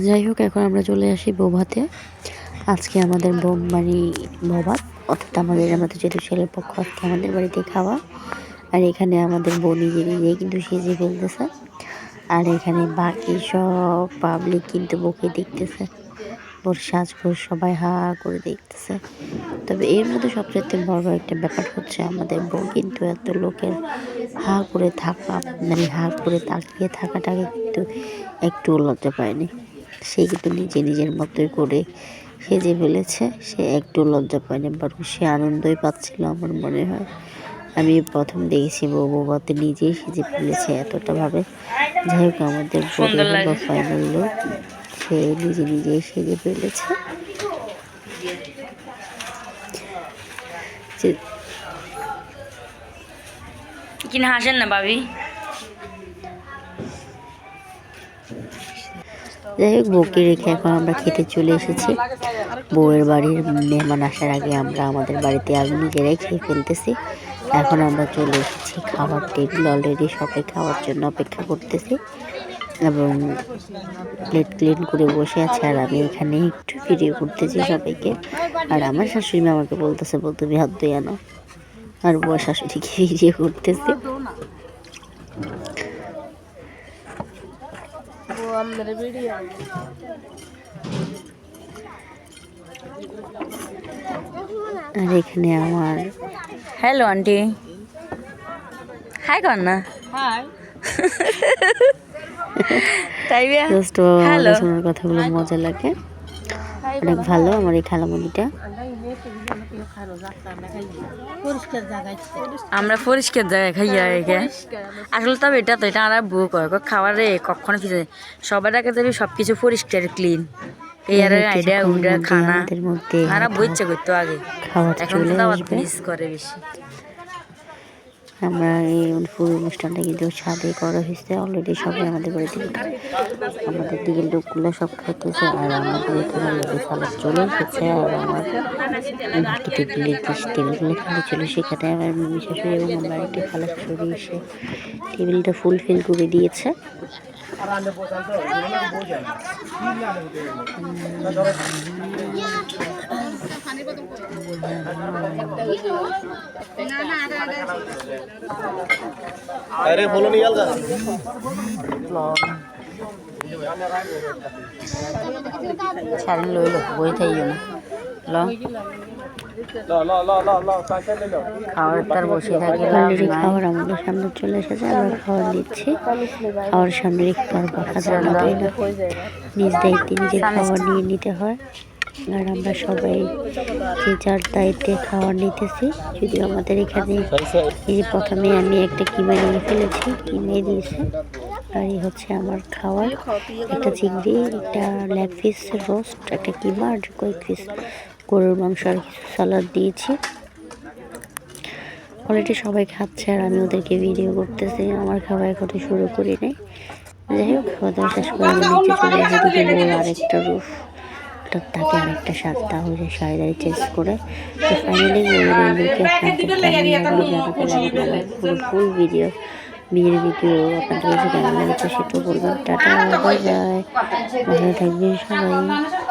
যাই হোক এখন আমরা চলে আসি বৌভাতে। আজকে আমাদের মানে বৌভাত, অর্থাৎ আমাদের আমাদের যেহেতু ছেলের পক্ষ, আজকে আমাদের বাড়িতে খাওয়া। আর এখানে আমাদের বউ নিজে নিজেই কিন্তু সেজে ফেলতেছে। আর এখানে বাকি সব পাবলিক কিন্তু বউকে দেখতেছে। ওর সাজগোজ সবাই হা হা করে দেখতেছে। তবে এর মধ্যে সবচেয়ে বড় একটা ব্যাপার হচ্ছে, আমাদের বউ কিন্তু এত লোকের হা করে থাকা মানে হা করে তাকিয়ে থাকাটাকে কিন্তু একটু লজ্জা পায়নি। সে কিন্তু নিজে নিজের মতোই করে সেজে ফেলেছে। সে একটু লজ্জা পায়নি বরং সে আনন্দই পাচ্ছিল আমার মনে হয়। আমি প্রথম দেখেছি বউ বৌবাতে নিজেই সেজে ফেলেছে এতটা ভাবে। যাই হোক আমাদের ফাইনাল লোক সে নিজে নিজেই সেজে ফেলেছে। কিনা হাসেন না ভাবি? যাই হোক, বউকে রেখে এখন আমরা খেতে চলে এসেছি। বউয়ের বাড়ির মেহমান আসার আগে আমরা আমাদের বাড়িতে আগুন নিজেরাই খেয়ে ফেলতেছি। এখন আমরা চলে এসেছি খাবার টেবিল অলরেডি সবাই খাওয়ার জন্য অপেক্ষা করতেছি। এবং প্লেট ক্লিন করে বসে আছে, আর আমি এখানে একটু ভিডিও করতেছি সবাইকে। আর আমার শাশুড়ি আমাকে বলতেছে, বল, তুমি হাত আনো। আর বউ শাশুড়িকে ভিডিও করতেছে। আর এখানে আমার হ্যালো আন্টি হাই কর না তাই হ্যালো কথাগুলো মজা লাগে অনেক ভালো আমার এই খালামণিটা আমরা পরিষ্কার জায়গায় খাইয়া একে আসলে তবে এটা তো এটা আমরা বুক হয় খাওয়ার খাবারে কখনো কিছু সবার আগে যাবি সব কিছু পরিষ্কার ক্লিন এই আর আইডিয়া উইডা খানা। হয়তো বইচ্ছে করতো আগে। এখন তো আবার মিস করে বেশি। আমরা এই পুরো অনুষ্ঠানটা কিন্তু ছাদে করা হয়েছে। অলরেডি সবাই আমাদের বাড়িতে আমাদের দিকে লোকগুলো সব খাইতেছে আর আমাদের এখানে লোকের সালাদ চলে এসেছে আর আমার টেবিলে টেবিলগুলো খালি ছিল, সেখানে আমার মিমি শাশুড়ি এবং আমার একটি খালা শাশুড়ি এসে টেবিলটা ফুলফিল করে দিয়েছে। अरे बोलो नहीं अलगा ছাড়েন লইলো বই থাই না ল ला ला ला ला ला साइकिल ले लो খাওয়ার তার বসে থাকি লাভ অলরেডি নাই খাবার আমাদের সামনে চলে এসেছে আমরা খাবার দিচ্ছি খাওয়ার সামনে রেখে আর বসা যায় না তাই না নিজ দায়িত্বে নিজের খাবার নিয়ে নিতে হয় আর আমরা সবাই যে যার দায়িত্বে খাবার নিতেছি, যদি আমাদের এখানে এই যে প্রথমে আমি একটা কিমা নিয়ে ফেলেছি, কিমে দিয়েছে, আর এই হচ্ছে আমার খাওয়ার। একটা চিংড়ি, একটা লেগ পিস রোস্ট, একটা কিমা, আর কয়েক পিস গরুর মাংস আর কিছু সালাদ দিয়েছি। অলরেডি সবাই খাচ্ছে আর আমি ওদেরকে ভিডিও করতেছি। আমার খাবার এখনও শুরু করি নাই। যাই হোক, খাওয়া দাওয়া শেষ করে আমি নিচে চলে এসে দিকে বল আরেকটা রুফ তাকে আরেকটা স্বাদ তাহলে দাড়ি চেঞ্জ করে। তো ফাইনালি বলুকে আপনাদের ফুল ফুল ভিডিও বিয়ের ভিডিও আপনাদের কাছে কেমন লাগছে সেটাও বলবেন। টাটা বাই বাই ভালো থাকবেন সবাই।